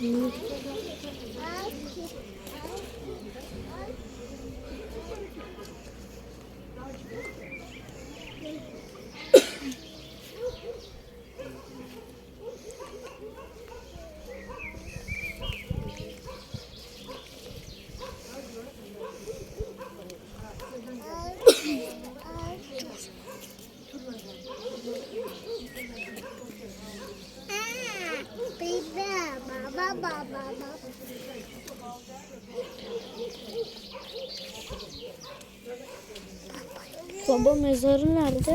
Baba baba baba. Baba mezarı nerede?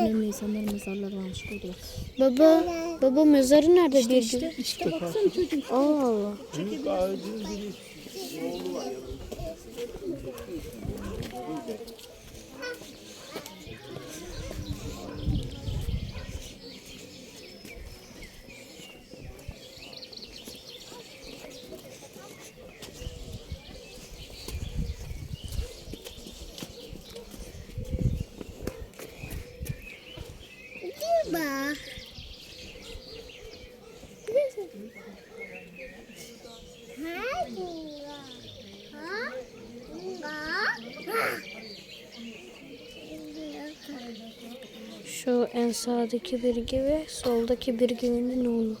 Önemli insanların mezarları varmış burada. Baba, baba mezarı nerede bir gün? İşte, işte baksana çocuğum. Allah Allah. Büyük ağacın biri Baba. Şu en sağdaki bir gibi, soldaki bir gibinin oğlu.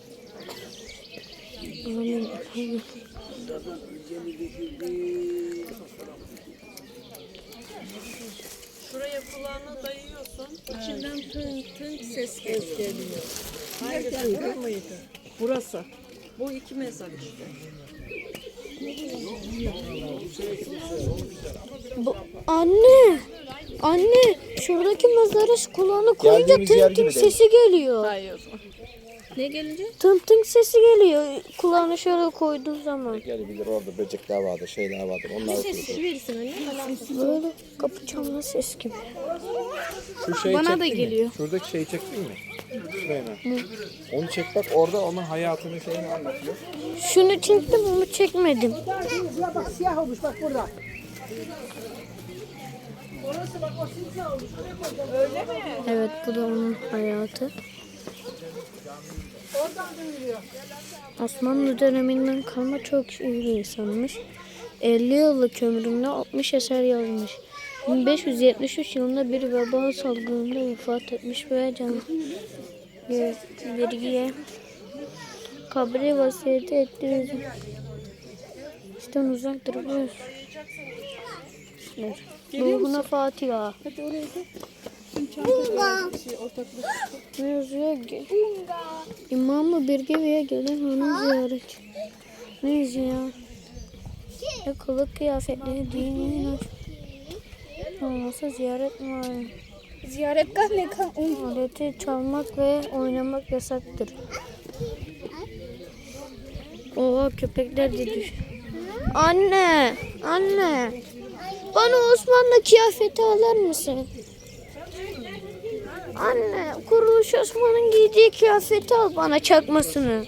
Amin. Amin. Şuraya kulağına dayıyorsun. İçinden tınk tınk ses geliyor. Bu muydu? Burası. Bu iki mezar işte. Bu, anne! Anne! Şuradaki mezara kulağına koyunca Geldiğimiz yer tım gibi tım değil. sesi geliyor. Hayır. Ne gelince? Tım tım sesi geliyor. Kulağına şöyle koyduğu zaman. gelebilir orada böcekler vardır, şeyler vardır. Onlar oturur. verirsin anne. Böyle kapı çalma ses gibi. Şu şeyi Bana da çektin mi? geliyor. Şuradaki şeyi çektin mi? Mı? Onu çek bak orada onun hayatının şeyini anlatıyor. Şunu çektim bunu çekmedim. Bak siyah olmuş bak burada. Evet bu da onun hayatı. Osmanlı döneminden kalma çok iyi bir insanmış. 50 yıllık ömründe 60 eser yazmış. 1573 yılında bir veba salgınında vefat etmiş ve can vergiye kabri vasiyeti ettiniz. İşten uzaktır bu. Ruhuna Fatiha. Ne yazıyor ki? Gelen hanım ziyaret. Ne yazıyor? Ne kılık kıyafetleri dini inanç. Olmasa ziyaret mi var? Ziyaret kah ne kah? Aleti çalmak ve oynamak yasaktır. Oha köpekler de düş. Anne! Anne! Bana Osmanlı kıyafeti alır mısın? Anne, Kuruluş Osman'ın giydiği kıyafeti al bana çakmasını.